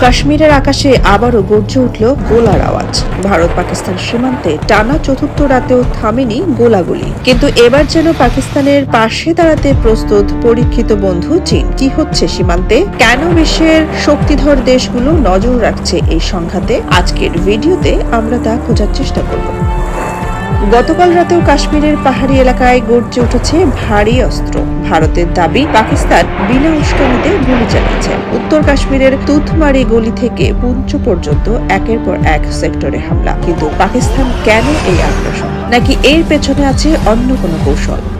কাশ্মীরের আকাশে আবারও গর্জে উঠল গোলার আওয়াজ। ভারত পাকিস্তান সীমান্তে টানা চতুর্থ রাতেও থামেনি গোলাগুলি। কিন্তু এবার যেন পাকিস্তানের পাশে দাঁড়াতে প্রস্তুত পরীক্ষিত বন্ধু চীন। কি হচ্ছে সীমান্তে? কেন বিশ্বের শক্তিধর দেশগুলো নজর রাখছে এই সংঘাতে? আজকের ভিডিওতে আমরা তা খোঁজার চেষ্টা করব। গতকাল রাতেও কাশ্মীরের পাহাড়ি এলাকায় গর্জে উঠেছে ভারী অস্ত্র। ভারতের দাবি, পাকিস্তান বিনা উস্কানিতে গুলি চালিয়েছে। উত্তর কাশ্মীরের তুথমারি গলি থেকে পুঞ্চ পর্যন্ত একের পর এক সেক্টরে হামলা। কিন্তু পাকিস্তান কেন এই আগ্রাসন? নাকি এর পেছনে আছে অন্য কোনো কৌশল?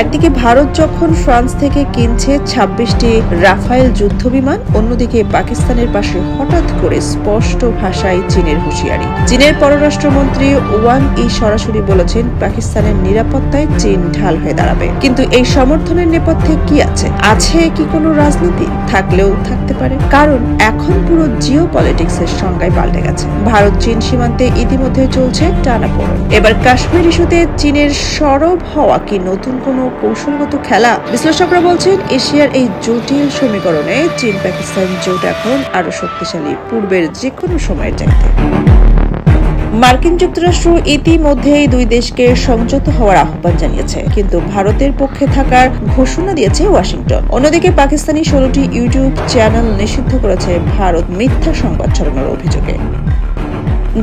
একদিকে ভারত যখন ফ্রান্স থেকে কিনছে ছাব্বিশটি রাফায়েল যুদ্ধ বিমান অন্যদিকে পাকিস্তানের পাশে হঠাৎ করে স্পষ্ট ভাষায় চীনের হুঁশিয়ারি। চীনের পররাষ্ট্রমন্ত্রী ওয়াং ই সরাসরি বলেছেন, পাকিস্তানের নিরাপত্তায় চীন ঢাল হয়ে দাঁড়াবে। কিন্তু এই সমর্থনের নেপথ্যে কি আছে? আছে কি কোনো রাজনীতি? থাকলেও থাকতে পারে। কারণ এখন পুরো জিও পলিটিক্স এর সংজ্ঞায় পাল্টে গেছে। ভারত চীন সীমান্তে ইতিমধ্যে চলছে টানাপোড়েন। এবার কাশ্মীর ইস্যুতে চীনের সরব হওয়া কি নতুন কোনো কৌশলগত খেলা। বিশ্লেষকরা বলছেন, এশিয়ার এই জটিল সমীকরণে চীন, পাকিস্তান জোট এখন আরও শক্তিশালী, পূর্বের যে কোনো সময়ের চাইতে। মার্কিন যুক্তরাষ্ট্র ইতিমধ্যেই দুই দেশকে সংযত হওয়ার আহ্বান জানিয়েছে, কিন্তু ভারতের পক্ষে থাকার ঘোষণা দিয়েছে ওয়াশিংটন। অন্যদিকে পাকিস্তানি ষোলোটি ইউটিউব চ্যানেল নিষিদ্ধ করেছে ভারত মিথ্যা সংবাদ ছড়ানোর অভিযোগে।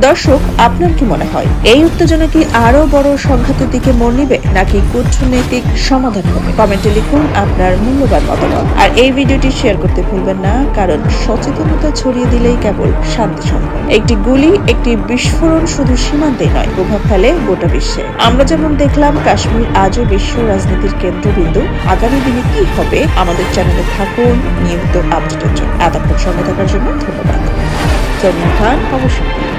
দর্শক, আপনার কি মনে হয়? এই উত্তেজনা কি আরও বড় সংঘাতের দিকে মোড় নিবে, নাকি কূটনৈতিক সমাধান হবে? কমেন্টে লিখুন আপনার মূল্যবান মতামত। আর এই ভিডিওটি শেয়ার করতে ভুলবেন না, কারণ সচেতনতা ছড়িয়ে দিলেই কেবল শান্তি সম্ভব একটি গুলি, একটি বিস্ফোরণ শুধু সীমান্তেই নয়, প্রভাব ফেলে গোটা বিশ্বে। আমরা যেমন দেখলাম, কাশ্মীর আজও বিশ্ব রাজনীতির কেন্দ্রবিন্দু। আগামী দিনে কি হবে, আমাদের চ্যানেলে থাকুন, নিয়মিত আপডেটের জন্য। এতক্ষণ সঙ্গে থাকার জন্য ধন্যবাদ। সলমান খান, অবশ্যই।